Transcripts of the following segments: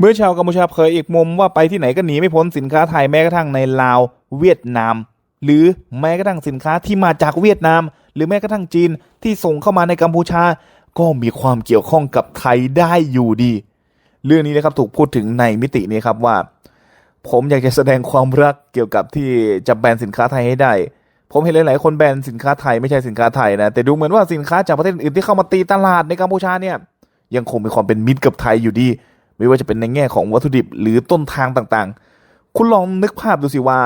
เมื่อชาวกัมพูชาเผยอีกมุมว่าไปที่ไหนก็หนีไม่พ้นสินค้าไทยแม้กระทั่งในลาวเวียดนาม หรือแม้กระทั่งสินค้าที่มาจากเวียดนาม หรือแม้กระทั่งจีนที่ส่งเข้ามาในกัมพูชา ก็มีความเกี่ยวข้องกับไทยได้อยู่ดี เรื่องนี้นะครับถูกพูดถึงในมิตินี้ครับว่า ผมอยากจะแสดงความรักเกี่ยวกับที่จะแบนสินค้าไทยให้ได้ ผมเห็นหลาย ๆ คนแบนสินค้าไทยไม่ใช่สินค้าไทยนะแต่ดูเหมือนว่าสินค้าจากประเทศอื่นที่เข้ามาตีตลาดในกัมพูชาเนี่ยยังคงมีความเป็นมิตรกับไทยอยู่ดี ไม่ว่าจะเป็นในแง่ของวัตถุดิบหรือต้นทางต่างๆ คุณลองนึกภาพดูสิว่า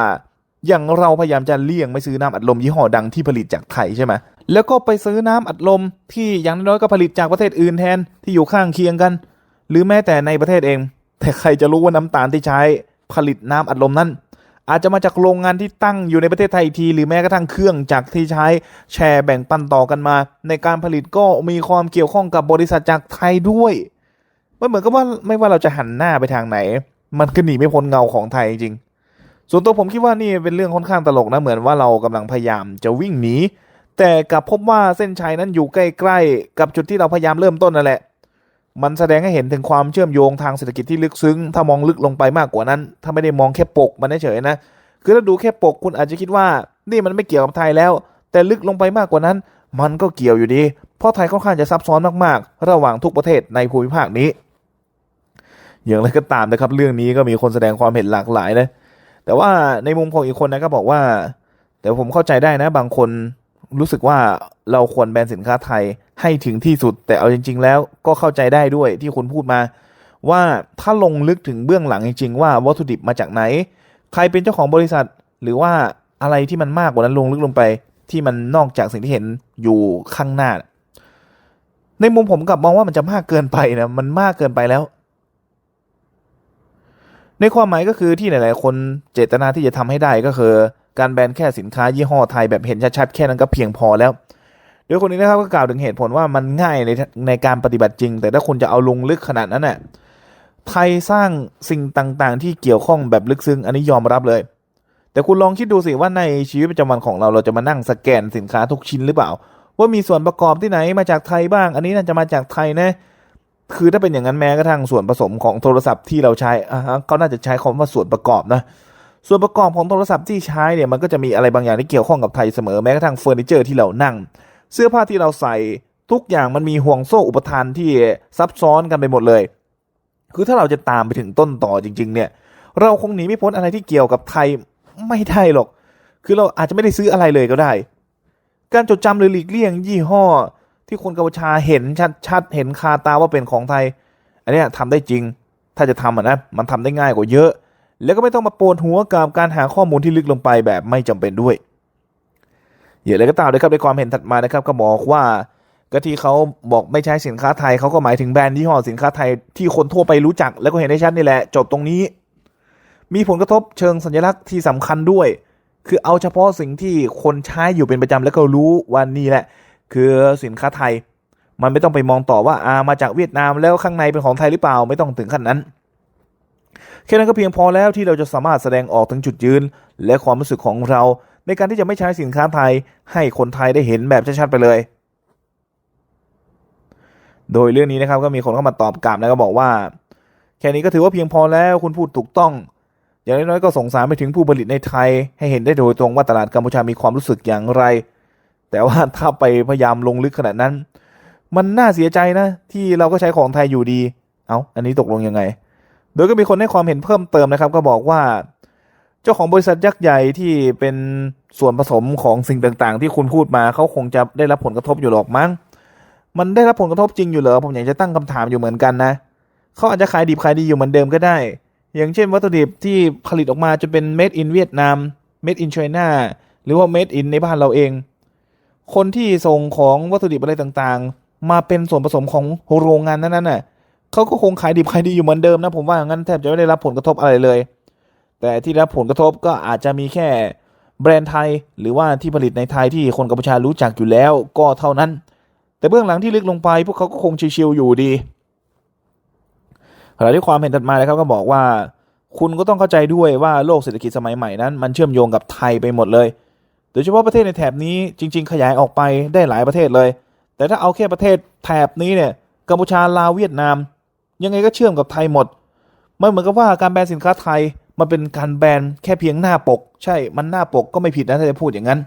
อย่างเราพยายามจะเลี่ยงไม่ซื้อน้ำอัดลมยี่ห้อดังที่ผลิตจากไทยใช่ไหมแล้วก็ไปซื้อน้ำอัดลมที่อย่างน้อยก็ผลิตจากประเทศอื่นแทนที่อยู่ข้างเคียงกัน หรือแม้แต่ในประเทศเอง แต่ใครจะรู้ว่าน้ำตาลที่ใช้ผลิตน้ำอัดลมนั้นอาจจะมาจากโรงงานที่ตั้งอยู่ในประเทศไทยทีหรือแม้กระทั่งเครื่องจักรที่ใช้แชร์แบ่งปันต่อกันมา ในการผลิตก็มีความเกี่ยวข้องกับบริษัทจากไทยด้วย มันเหมือนกับว่าไม่ว่าเราจะหันหน้าไปทางไหน มันก็หนีไม่พ้นเงาของไทยจริง ส่วนตัวผมคิดว่านี่เป็นเรื่องค่อนข้างตลกนะเหมือนว่าเรากำลังพยายามจะวิ่งหนีแต่กลับพบว่าเส้นชัยนั้นอยู่ใกล้ๆกับจุดที่เราพยายามเริ่มต้นนั่นแหละ มันแสดงให้เห็นถึงความเชื่อมโยงทางเศรษฐกิจที่ลึกซึ้ง ถ้ามองลึกลงไปมากกว่านั้น ถ้าไม่ได้มองแค่ปกมันเฉยนะ คือถ้าดูแค่ปกคุณอาจจะคิดว่า นี่มันไม่เกี่ยวกับไทยแล้ว แต่ลึกลงไปมากกว่านั้น มันก็เกี่ยวอยู่ดี เพราะไทยค่อนข้างจะซับซ้อนมากๆ ระหว่างทุกประเทศในภูมิภาคนี้ อย่างไรก็ตามนะครับ เรื่องนี้ก็มีคนแสดงความเห็นหลากหลายนะแต่ว่าในมุมของอีกคนนะก็บอกว่า แต่ผมเข้าใจได้นะ บางคนรู้สึกว่าเราควรแบนสินค้าไทยให้ถึงที่สุด แต่เอาจริง ๆ แล้วก็เข้าใจได้ด้วยที่คุณพูดมา ว่าถ้าลงลึกถึงเบื้องหลังจริง ๆ ว่าวัตถุดิบมาจากไหน ใครเป็นเจ้าของบริษัท หรือว่าอะไรที่มันมากกว่านั้นลงลึกลงไป ที่มันนอกจากสิ่งที่เห็นอยู่ข้างหน้า ในมุมผมกลับมองว่ามันจะมากเกินไปนะมันมากเกินไปแล้ว ในความหมายก็คือที่หลาย ๆ คนเจตนาที่จะทำให้ได้ก็คือ การแบนแค่สินค้ายี่ห้อไทยแบบเห็นชัด ๆ แค่นั้นก็เพียงพอแล้ว โดยคนนี้นะครับก็กล่าวถึงเหตุผลว่ามันง่ายในในการปฏิบัติจริง แต่ถ้าคุณจะเอาลงลึกขนาดนั้นน่ะไทยสร้างสิ่งต่างๆ ที่เกี่ยวข้องแบบลึกซึ้งอันนี้ยอมรับเลย แต่คุณลองคิดดูสิว่าในชีวิตประจำวันของเราเราจะมานั่งสแกนสินค้าทุกชิ้นหรือเปล่า ว่ามีส่วนประกอบที่ไหนมาจากไทยบ้าง อันนี้น่าจะมาจากไทยนะ คือถ้าเป็นอย่างนั้นแม้กระทั่งส่วนผสมของโทรศัพท์ที่เราใช้อ่าฮะก็น่าจะใช้คำว่าส่วนประกอบนะส่วนประกอบของโทรศัพท์ที่ใช้เนี่ยมันก็จะมีอะไรบางอย่างที่เกี่ยวข้องกับไทยเสมอแม้กระทั่งเฟอร์นิเจอร์ที่เรานั่ง เสื้อผ้าที่เราใส่ทุกอย่างมันมีห่วงโซ่อุปทานที่ซับซ้อนกันไปหมดเลย คือถ้าเราจะตามไปถึงต้นต่อจริง ๆ เนี่ย เราคงหนีไม่พ้นอะไรที่เกี่ยวกับไทยไม่ได้หรอก คือเราอาจจะไม่ได้ซื้ออะไรเลยก็ได้ การจดจำหรือหลีกเลี่ยงยี่ห้อ ที่คนกัมพูชาเห็นชัดๆเห็นคาตาว่าเป็นของไทย อันนี้ยทำได้จริง ถ้าจะทำอะนะมันทำได้ง่ายกว่าเยอะ แล้วก็ไม่ต้องมาปวดหัวกับการหาข้อมูลที่ลึกลงไปแบบไม่จำเป็นด้วยอย่างไรก็ตามนะครับในความเห็นถัดมานะครับก็บอกว่าก็ที่เขาบอกไม่ใช้สินค้าไทยเขาก็หมายถึงแบรนด์ยี่ห้อสินค้าไทยที่คนทั่วไปรู้จัก แล้วก็เห็นได้ชัดนี่แหละ จบตรงนี้ มีผลกระทบเชิงสัญลักษณ์ที่สำคัญด้วย คือเอาเฉพาะสิ่งที่คนใช้อยู่เป็นประจำแล้วก็รู้ว่านี่แหละ คือสินค้าไทย มันไม่ต้องไปมองต่อว่าอามาจากเวียดนามแล้วข้างในเป็นของไทยหรือเปล่าไม่ต้องถึงขั้นนั้นแค่นั้นก็เพียงพอแล้วที่เราจะสามารถแสดงออกถึงจุดยืน และความรู้สึกของเรา ในการที่จะไม่ใช้สินค้าไทย ให้คนไทยได้เห็นแบบชัดๆไปเลย โดยเรื่องนี้นะครับก็มีคนเข้ามาตอบกลับแล้วก็บอกว่า แค่นี้ก็ถือว่าเพียงพอแล้วคุณพูดถูกต้อง อย่างน้อยๆก็ส่งสารไปถึงผู้ผลิตในไทย ให้เห็นได้โดยตรงว่าตลาดกัมพูชามีความรู้สึกอย่างไร แต่ว่าถ้าไปพยายามลงลึกขนาดนั้น มันน่าเสียใจนะ ที่เราก็ใช้ของไทยอยู่ดี เอาอันนี้ตกลงยังไง โดยก็มีคนให้ความเห็นเพิ่มเติมนะครับ ก็บอกว่า เจ้าของบริษัทยักษ์ใหญ่ที่เป็นส่วนผสมของสิ่งต่างๆ ที่คุณพูดมาเขาคงจะได้รับผลกระทบอยู่หรอกมั้ง มันได้รับผลกระทบจริงอยู่เหรอ ผมอยากจะตั้งคำถามอยู่เหมือนกันนะเขาอาจจะขายดีขายดีอยู่เหมือนเดิมก็ได้ อย่างเช่นวัตถุดิบที่ผลิตออกมาจะเป็น made in เวียดนาม made in China หรือว่า made in ในบ้านเราเอง คนที่ส่งของวัตถุดิบอะไรต่างๆ มาเป็นส่วนผสมของโรงงานนั้นๆน่ะเขาก็คงขายดิบขายดีอยู่เหมือนเดิมนะผมว่างั้นแทบจะไม่ได้รับผลกระทบอะไรเลย แต่ที่รับผลกระทบก็อาจจะมีแค่แบรนด์ไทย หรือว่าที่ผลิตในไทยที่คนกัมพูชารู้จักอยู่แล้วก็เท่านั้น แต่เบื้องหลังที่ลึกลงไป พวกเขาก็คงชิวๆอยู่ดีขณะที่ความเห็นถัดมานะครับก็บอกว่า คุณก็ต้องเข้าใจด้วยว่าโลกเศรษฐกิจสมัยใหม่นั้น มันเชื่อมโยงกับไทยไปหมดเลย โดยเฉพาะประเทศในแถบนี้จริง ๆ ขยายออกไปได้หลายประเทศเลย แต่ถ้าเอาแค่ประเทศแถบนี้เนี่ยกัมพูชาลาวเวียดนาม ยังไงก็เชื่อมกับไทยหมดมันเหมือนกับว่าการแบนสินค้าไทยมันเป็นการแบนแค่เพียงหน้าปก ใช่มันหน้าปกก็ไม่ผิดนะถ้าจะพูดอย่างนั้น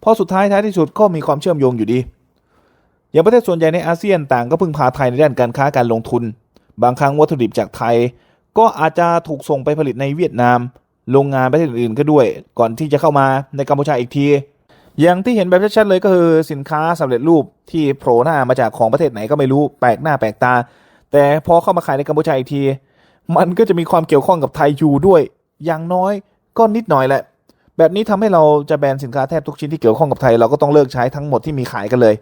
เพราะสุดท้ายท้ายที่สุดก็มีความเชื่อมโยงอยู่ดี อย่างประเทศส่วนใหญ่ในอาเซียนต่างก็พึ่งพาไทยในด้านการค้าการลงทุน บางครั้งวัตถุดิบจากไทย ก็อาจจะถูกส่งไปผลิตในเวียดนาม โรงงานประเทศอื่นๆก็ด้วย ก่อนที่จะเข้ามาในกัมพูชาอีกที อย่างที่เห็นแบบชัดๆเลยก็คือสินค้าสำเร็จรูปที่โผล่หน้ามาจากของประเทศไหนก็ไม่รู้แปลกหน้าแปลกตา แต่พอเข้ามาขายในกัมพูชาอีกที มันก็จะมีความเกี่ยวข้องกับไทยอยู่ด้วย อย่างน้อยก็นิดหน่อยแหละ แบบนี้ทำให้เราจะแบนสินค้าแทบทุกชิ้นที่เกี่ยวข้องกับไทยเราก็ต้องเลิกใช้ทั้งหมดที่มีขายกันเลย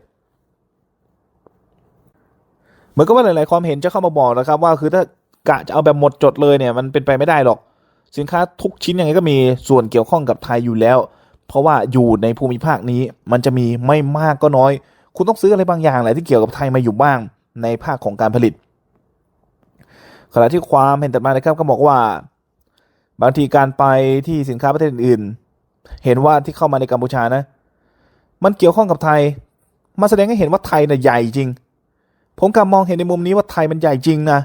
เหมือนกับว่าหลายๆความเห็นจะเข้ามาบอกนะครับว่าคือถ้ากะจะเอาแบบหมดจดเลยเนี่ยมันเป็นไปไม่ได้หรอก สินค้าทุกชิ้นยังไงก็มีส่วนเกี่ยวข้องกับไทยอยู่แล้ว เพราะว่าอยู่ในภูมิภาคนี้มันจะมีไม่มากก็น้อย คุณต้องซื้ออะไรบางอย่างแหละที่เกี่ยวกับไทยมาอยู่บ้างในภาคของการผลิต ขณะที่ความเห็นต่อมานะครับก็บอกว่า บางทีการไปที่สินค้าประเทศอื่น เห็นว่าที่เข้ามาในกัมพูชานะ มันเกี่ยวข้องกับไทยมาแสดงให้เห็นว่าไทยน่ะใหญ่จริง ผมกลับมองเห็นในมุมนี้ว่าไทยมันใหญ่จริงนะ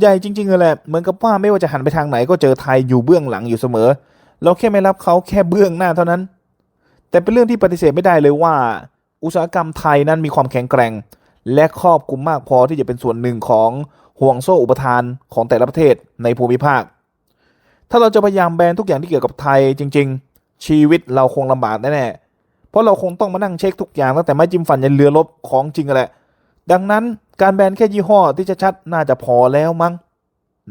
ใหญ่จริงๆเลยแหละเหมือนกับว่าไม่ว่าจะหันไปทางไหนก็เจอไทยอยู่เบื้องหลังอยู่เสมอ เราแค่ไม่รับเขาแค่เบื้องหน้าเท่านั้น แต่เป็นเรื่องที่ปฏิเสธไม่ได้เลยว่า อุตสาหกรรมไทยนั้นมีความแข็งแกร่ง และครอบคลุมมากพอที่จะเป็นส่วนหนึ่งของห่วงโซ่อุปทานของแต่ละประเทศในภูมิภาค ถ้าเราจะพยายามแบนทุกอย่างที่เกี่ยวกับไทยจริง ๆ ชีวิตเราคงลำบากแน่ๆเพราะเราคงต้องมานั่งเช็คทุกอย่างตั้งแต่ไม้จิ้มฟันยันเรือลบของจริงกันแหละ ดังนั้น การแบนแค่ยี่ห้อที่จะชัดน่าจะพอแล้วมั้ง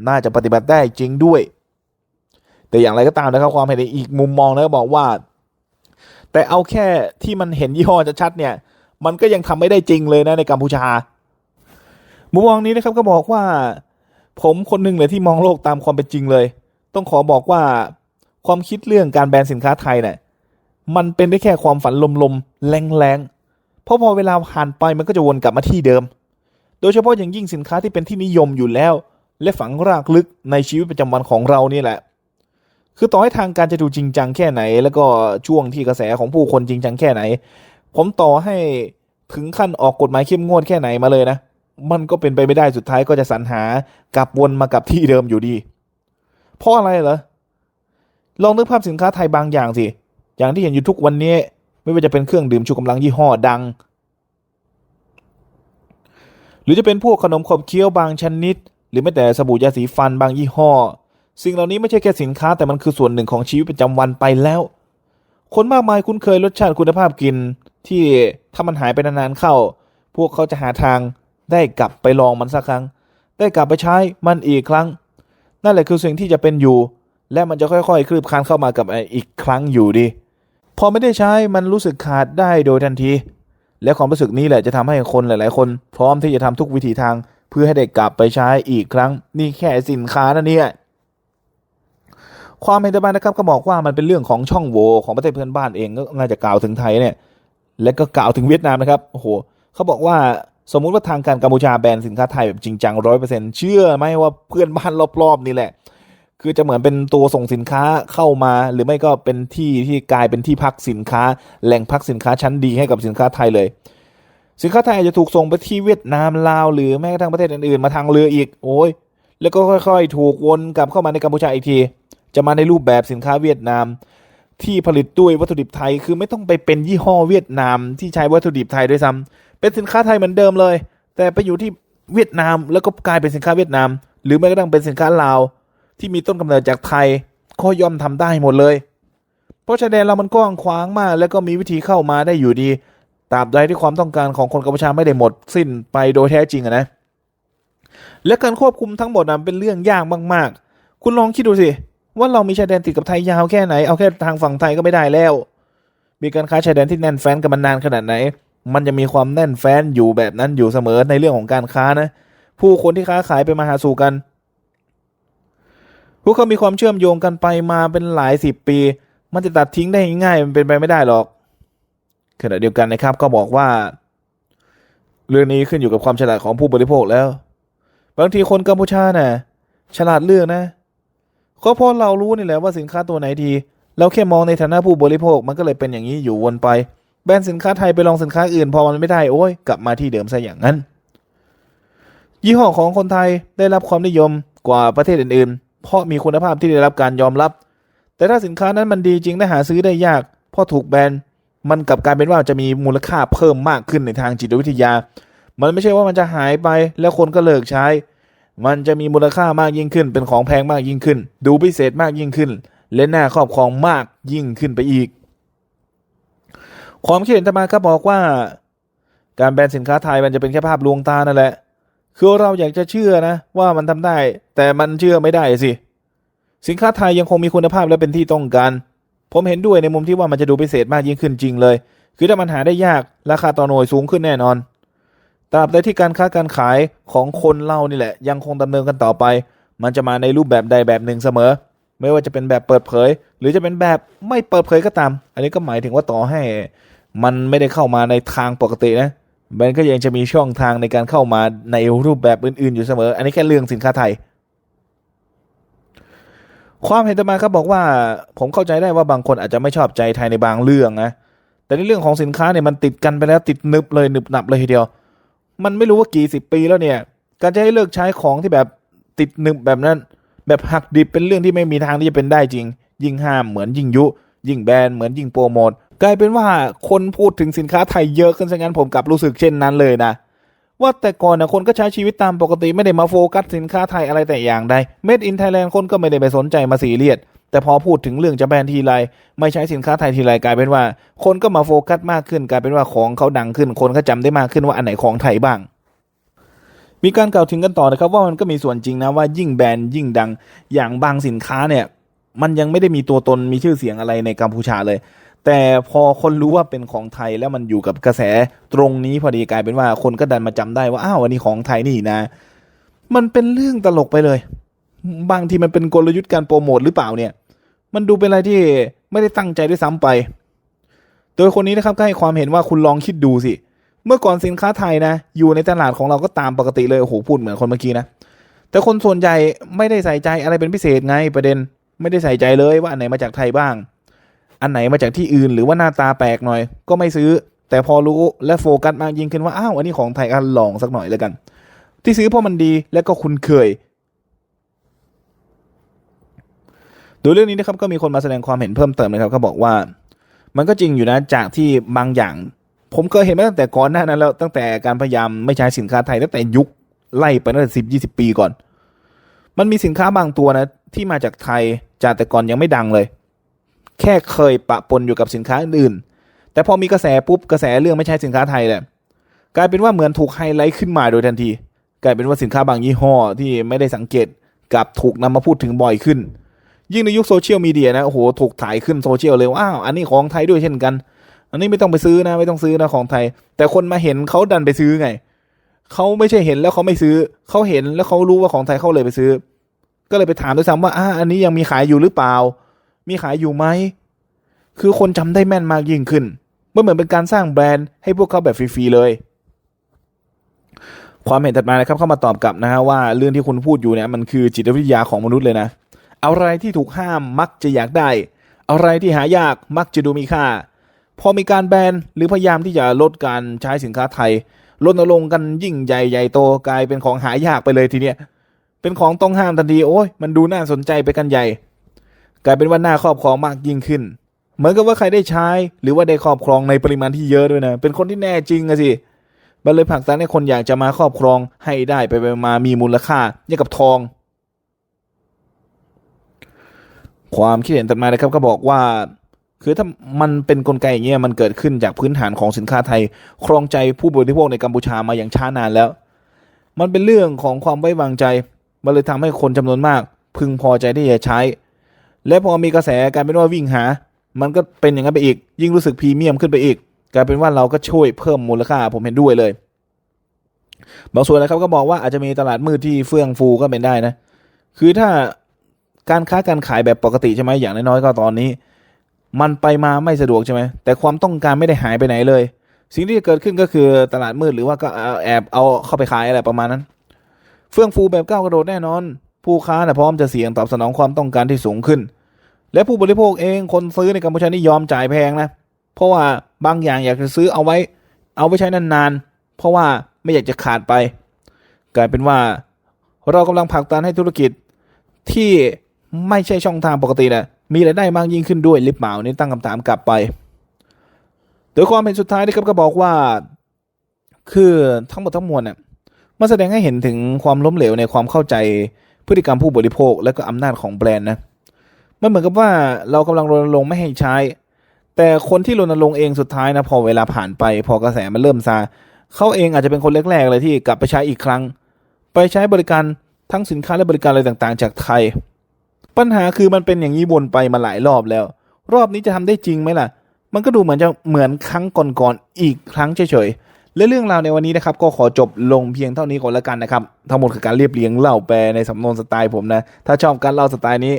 น่าจะปฏิบัติได้จริงด้วย แต่อย่างไรก็ตามนะครับความเห็นในอีกมุมมองนะบอกว่า แต่เอาแค่ที่มันเห็นยี่ห้อจะชัดเนี่ย มันก็ยังทำไม่ได้จริงเลยนะในกัมพูชา มุมมองนี้นะครับก็บอกว่า ผมคนหนึ่งเลยที่มองโลกตามความเป็นจริงเลย ต้องขอบอกว่าความคิดเรื่องการแบนสินค้าไทยเนี่ยมันเป็นได้แค่ความฝันลมๆแรงๆเพราะพอเวลาผ่านไปมันก็จะวนกลับมาที่เดิม โดยเฉพาะอย่างยิ่งสินค้าที่เป็นที่นิยมอยู่แล้ว และฝังรากลึกในชีวิตประจำวันของเรานี่แหละ คือต่อให้ทางการจะดูจริงจังแค่ไหน แล้วก็ช่วงที่กระแสของผู้คนจริงจังแค่ไหน ผมต่อให้ถึงขั้นออกกฎหมายเข้มงวดแค่ไหนมาเลยนะ มันก็เป็นไปไม่ได้สุดท้ายก็จะสรรหากลับวนมากับที่เดิมอยู่ดี เพราะอะไรเหรอ ลองนึกภาพสินค้าไทยบางอย่างสิ อย่างที่เห็นอยู่ทุกวันนี้ ไม่ว่าจะเป็นเครื่องดื่มชูกำลังยี่ห้อดัง หรือจะเป็นพวกขนมขบเคี้ยวบางชนิด หรือแม้แต่สบู่ยาสีฟันบางยี่ห้อ สิ่งเหล่านี้ไม่ใช่แค่สินค้าแต่มันคือส่วนหนึ่งของชีวิตประจำวันไปแล้ว คนมากมายคุ้นเคยรสชาติคุณภาพกิน ที่ถ้ามันหายไปนานๆเข้า พวกเขาจะหาทางได้กลับไปลองมันสักครั้ง ได้กลับไปใช้มันอีกครั้ง นั่นแหละคือสิ่งที่จะเป็นอยู่ และมันจะค่อยๆ คลืบคลานเข้ามากับอีกครั้งอยู่ดี พอไม่ได้ใช้มันรู้สึกขาดได้โดยทันที และความรู้สึกนี้แหละจะทำให้คนหลาย ๆ คน พร้อมที่จะทำทุกวิถีทาง เพื่อให้ได้กลับไปใช้อีกครั้ง นี่แค่สินค้านะเนี่ยความเห็นต่อมานะครับก็บอกว่ามันเป็นเรื่องของช่องโหว่ของประเทศเพื่อนบ้านเองก็น่าจะกล่าวถึงไทยเนี่ยและก็กล่าวถึงเวียดนามนะครับโอ้โหเขาบอกว่าสมมุติว่าทางการกัมพูชาแบนสินค้าไทยแบบจริงจังร้อยเปอร์เซ็นต์เชื่อไหมว่าเพื่อนบ้านรอบๆนี่แหละ คือจะเหมือนเป็นตัวส่งสินค้าเข้ามา หรือไม่ก็เป็นที่ที่กลายเป็นที่พักสินค้า แหล่งพักสินค้าชั้นดีให้กับสินค้าไทยเลย สินค้าไทยอาจจะถูกส่งไปที่เวียดนามลาว หรือแม้กระทั่งประเทศอื่นๆมาทางเรืออีกโอ้ยแล้วก็ค่อยๆ ถูกวนกลับเข้ามาในกัมพูชาอีกที จะมาในรูปแบบสินค้าเวียดนาม ที่ผลิตด้วยวัตถุดิบไทย คือไม่ต้องไปเป็นยี่ห้อเวียดนามที่ใช้วัตถุดิบไทยด้วยซ้ำเป็นสินค้าไทยเหมือนเดิมเลย แต่ไปอยู่ที่เวียดนามแล้วก็กลายเป็นสินค้าเวียดนาม หรือแม้กระทั่งเป็นสินค้าลาว ที่มีต้นกำเนิดจากไทยก็ย่อมทำได้หมดเลย เพราะชายแดนเรามันกว้างขวางมาก แล้วก็มีวิธีเข้ามาได้อยู่ดีตราบใดที่ความต้องการของคนกัมพูชาไม่ได้หมดสิ้นไปโดยแท้จริงนะและการควบคุมทั้งหมดนะเป็นเรื่องยากมาก ๆ คุณลองคิดดูสิว่าเรามีชายแดนติดกับไทยยาวแค่ไหน เอาแค่ทางฝั่งไทยก็ไม่ได้แล้ว มีการค้าชายแดนที่แน่นแฟ้นกันมานานขนาดไหน มันจะมีความแน่นแฟ้นอยู่แบบนั้นอยู่เสมอในเรื่องของการค้านะ ผู้คนที่ค้าขายไปมาหาสู่กัน พวกเขามีความเชื่อมโยงกันไปมาเป็นหลายสิบปี มันจะตัดทิ้งได้ง่ายมันเป็นไปไม่ได้หรอก ขณะเดียวกันนะครับก็บอกว่า เรื่องนี้ขึ้นอยู่กับความฉลาดของผู้บริโภคแล้ว บางทีคนกัมพูชาน่ะ ฉลาดเลือกนะก็เพราะเรารู้นี่แหละว่าสินค้าตัวไหนดีเราแค่มองในฐานะผู้บริโภคมันก็เลยเป็นอย่างนี้อยู่วนไป แบรนด์สินค้าไทยไปลองสินค้าอื่นพอมันไม่ได้โอ้ยกลับมาที่เดิมซะอย่างนั้น ยี่ห้อของคนไทยได้รับความนิยมกว่าประเทศอื่นๆ เพราะมีคุณภาพที่ได้รับการยอมรับ แต่ถ้าสินค้านั้นมันดีจริงและหาซื้อได้ยากเพราะถูกแบนมันกลับกลายเป็นว่าจะมีมูลค่าเพิ่มมากขึ้นในทางจิตวิทยา มันไม่ใช่ว่ามันจะหายไปแล้วคนก็เลิกใช้ มันจะมีมูลค่ามากยิ่งขึ้น เป็นของแพงมากยิ่งขึ้น ดูพิเศษมากยิ่งขึ้น และน่าครอบครองมากยิ่งขึ้นไปอีก ความคิดเห็นตมาก็บอกว่า การแบนสินค้าไทยมันจะเป็นแค่ภาพลวงตานั่นแหละ คือเราอยากจะเชื่อนะว่ามันทำได้ แต่มันเชื่อไม่ได้สิ สินค้าไทยยังคงมีคุณภาพและเป็นที่ต้องการ ผมเห็นด้วยในมุมที่ว่ามันจะดูพิเศษมากยิ่งขึ้นจริงเลย คือถ้ามันหาได้ยากราคาต่อหน่วยสูงขึ้นแน่นอน ตราบใดที่การค้าการขายของคนเรานี่แหละ ยังคงดำเนินกันต่อไป มันจะมาในรูปแบบใดแบบหนึ่งเสมอ ไม่ว่าจะเป็นแบบเปิดเผย หรือจะเป็นแบบไม่เปิดเผยก็ตาม อันนี้ก็หมายถึงว่าต่อให้ มันไม่ได้เข้ามาในทางปกตินะ มันก็ยังจะมีช่องทางในการเข้ามาในรูปแบบอื่น ๆ อยู่เสมอ อันนี้แค่เรื่องสินค้าไทย ความเห็นต่อมาครับบอกว่า ผมเข้าใจได้ว่าบางคนอาจจะไม่ชอบใจไทยในบางเรื่องนะ แต่ในเรื่องของสินค้าเนี่ยมันติดกันไปแล้วติดนึบเลยหนึบหนับเลยทีเดียว มันไม่รู้ว่ากี่สิบปีแล้วเนี่ย การจะให้เลิกใช้ของที่แบบติดหนึบแบบนั้น แบบหักดิบเป็นเรื่องที่ไม่มีทางที่จะเป็นได้จริง ยิ่งห้ามเหมือนยิ่งยุ ยิ่งแบนเหมือนยิ่งโปรโมท กลายเป็นว่าคนพูดถึงสินค้าไทยเยอะขึ้นซะงั้นผมกลับรู้สึกเช่นนั้นเลยนะ ว่าแต่ก่อนนะคนก็ใช้ชีวิตตามปกติไม่ได้มาโฟกัสสินค้าไทยอะไรแต่อย่างใด Made in Thailand คนก็ไม่ได้ไปสนใจมาสีเรียด แต่พอพูดถึงเรื่องจะแบนทีไรไม่ใช้สินค้าไทยทีไรกลายเป็นว่า คนก็มาโฟกัสมากขึ้น กลายเป็นว่าของเขาดังขึ้น คนก็จำได้มากขึ้นว่าอันไหนของไทยบ้างมีการกล่าวถึงกันต่อนะครับว่ามันก็มีส่วนจริงนะว่ายิ่งแบรนด์ยิ่งดังอย่างบางสินค้าเนี่ย มันยังไม่ได้มีตัวตนมีชื่อเสียงอะไรในกัมพูชาเลย แต่พอคนรู้ว่าเป็นของไทยแล้วมันอยู่กับกระแสตรงนี้พอดีกลายเป็นว่าคนก็ดันมาจำได้ว่าอ้าวอันนี้ของไทยนี่นะ มันเป็นเรื่องตลกไปเลย บางทีมันเป็นกลยุทธ์การโปรโมทหรือเปล่าเนี่ย มันดูเป็นอะไรที่ไม่ได้ตั้งใจด้วยซ้ำไป โดยคนนี้นะครับก็ให้ความเห็นว่าคุณลองคิดดูสิ เมื่อก่อนสินค้าไทยนะ อยู่ในตลาดของเราก็ตามปกติเลยโอ้โหพูดเหมือนคนเมื่อกี้นะแต่คนส่วนใหญ่ไม่ได้ใส่ใจอะไรเป็นพิเศษไงประเด็น ไม่ได้ใส่ใจเลยว่าอันไหนมาจากไทยบ้าง อันไหนมาจากที่อื่น หรือว่าหน้าตาแปลกหน่อย ก็ไม่ซื้อ แต่พอรู้และโฟกัสมากยิ่งขึ้นว่าอ้าวอันนี้ของไทยอะลองสักหน่อยแล้วกัน ที่ซื้อเพราะมันดีและก็คุ้นเคยโดยเรื่องนี้นะครับก็มีคนมาแสดงความเห็นเพิ่มเติมนะครับเขาบอกว่า มันก็จริงอยู่นะจากที่บางอย่าง ผมเคยเห็นมาตั้งแต่ก่อนหน้านั้นแล้วตั้งแต่การพยายามไม่ใช้สินค้าไทยตั้งแต่ยุคไล่ไปตั้งแต่สิบยี่สิบปีก่อน มันมีสินค้าบางตัวนะที่มาจากไทยจากแต่ก่อนยังไม่ดังเลย แค่เคยปะปนอยู่กับสินค้าอื่นๆแต่พอมีกระแสปุ๊บกระแสเรื่องไม่ใช่สินค้าไทยแหละกลายเป็นว่าเหมือนถูกไฮไลท์ขึ้นมาโดยทันที กลายเป็นว่าสินค้าบางยี่ห้อที่ไม่ได้สังเกตกลับถูกนำมาพูดถึงบ่อยขึ้น ยิ่งในยุคโซเชียลมีเดียนะโอ้โหถูกถ่ายขึ้นโซเชียลเลยว่าอ้าวอันนี้ของไทยด้วยเช่นกัน อันนี้ไม่ต้องไปซื้อนะไม่ต้องซื้อนะของไทย แต่คนมาเห็นเขาดันไปซื้อไงเขาไม่ใช่เห็นแล้วเขาไม่ซื้อเขาเห็นแล้วเขารู้ว่าของไทยเขาเลยไปซื้อ ก็เลยไปถามด้วยซ้ำว่าอ่าอันนี้ยังมีขายอยู่หรือเปล่า มีขายอยู่ไหม คือคนจำได้แม่นมากยิ่งขึ้นมื่อเหมือนเป็นการสร้างแบรนด์ให้พวกเขาแบบฟรีๆเลย ความเห็นถัดมานะครับเข้ามาตอบกลับนะฮะว่าเรื่องที่คุณพูดอยู่เนี่ยมันคือจิตวิทยาของมนุษย์เลยนะ อะไรที่ถูกห้ามมักจะอยากได้ อะไรที่หายากมักจะดูมีค่า พอมีการแบนหรือพยายามที่จะลดการใช้สินค้าไทยลดลงกันยิ่งใหญ่ใหญ่โตกลายเป็นของหายากไปเลยทีเนี้ยเป็นของต้องห้ามทันทีโอ้ยมันดูน่าสนใจไปกันใหญ่ กลายเป็นว่าน่าครอบครองมากยิ่งขึ้น เหมือนกับว่าใครได้ใช้ หรือว่าได้ครอบครองในปริมาณที่เยอะด้วยนะ เป็นคนที่แน่จริงอะสิมันเลยผลักดันให้คนอยากจะมาครอบครองให้ได้ไปไปมามีมูลค่าอย่างกับทอง ความคิดเห็นต่อมานะครับก็บอกว่า คือถ้ามันเป็นกลไกอย่างเงี้ยมันเกิดขึ้นจากพื้นฐานของสินค้าไทย ครองใจผู้บริโภคในกัมพูชามาอย่างช้านานแล้ว มันเป็นเรื่องของความไว้วางใจ มันเลยทำให้คนจำนวนมาก พึงพอใจที่จะใช้ และพอมีกระแสกลายเป็นว่าวิ่งหา มันก็เป็นอย่างนั้นไปอีก ยิ่งรู้สึกพรีเมียมขึ้นไปอีกกลายเป็นว่าเราก็ช่วยเพิ่มมูลค่าผมเห็นด้วยเลย บางส่วนนะครับก็บอกว่าอาจจะมีตลาดมืดที่เฟื่องฟูก็เป็นได้นะ คือถ้าการค้าการขายแบบปกติใช่ไหมอย่างน้อยๆก็ตอนนี้ มันไปมาไม่สะดวกใช่ไหมแต่ความต้องการไม่ได้หายไปไหนเลย สิ่งที่จะเกิดขึ้นก็คือตลาดมืดหรือว่าก็แอบเอาเข้าไปขายอะไรประมาณนั้น เฟื่องฟูแบบก้าวกระโดดแน่นอน ผู้ค้านะพร้อมจะเสี่ยงตอบสนองความต้องการที่สูงขึ้น และผู้บริโภคเองคนซื้อในกัมพูชานี่ยอมจ่ายแพงนะ เพราะว่าบางอย่างอยากจะซื้อเอาไว้ เอาไว้ใช้นานๆ เพราะว่าไม่อยากจะขาดไป กลายเป็นว่า เรากำลังผลักดันให้ธุรกิจที่ไม่ใช่ช่องทางปกติน่ะมีรายได้มากยิ่งขึ้นด้วยหรือเปล่านี่ตั้งคำถามกลับไป โดยความเห็นสุดท้ายนะครับก็บอกว่า คือทั้งหมดทั้งมวลเนี่ยมันแสดงให้เห็นถึงความล้มเหลวในความเข้าใจ พฤติกรรมผู้บริโภคและก็อำนาจของแบรนด์นะมันเหมือนกับว่าเรากำลังรณรงค์ไม่ให้ใช้ แต่คนที่รณรงค์เองสุดท้ายนะพอเวลาผ่านไป พอกระแสมันเริ่มซาเขาเองอาจจะเป็นคนแรกๆเลยที่กลับไปใช้อีกครั้ง ไปใช้บริการทั้งสินค้าและบริการอะไรต่างๆ จากไทย ปัญหาคือมันเป็นอย่างนี้วนไปมาหลายรอบแล้ว รอบนี้จะทำได้จริงไหมล่ะ มันก็ดูเหมือนจะเหมือนครั้งก่อนๆอีกครั้งเฉยๆ และเรื่องราวในวันนี้นะครับก็ขอจบลงเพียงเท่านี้ก่อนละกันนะครับทั้งหมดคือการเรียบเรียงเล่าแปลในสำนวนสไตล์ผมนะ ถ้าชอบการเล่าสไตล์นี้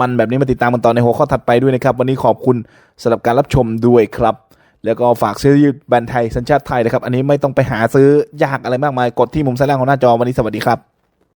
มันๆแบบนี้มาติดตามกันต่อในหัวข้อถัดไปด้วยนะครับวันนี้ขอบคุณสำหรับการรับชมด้วยครับ แล้วก็ฝากซื้อยืดแบรนด์ไทยสัญชาติไทยนะครับอันนี้ไม่ต้องไปหาซื้อยากอะไรมากมายกดที่มุมซ้ายล่างของหน้าจอวันนี้สวัสดีครับ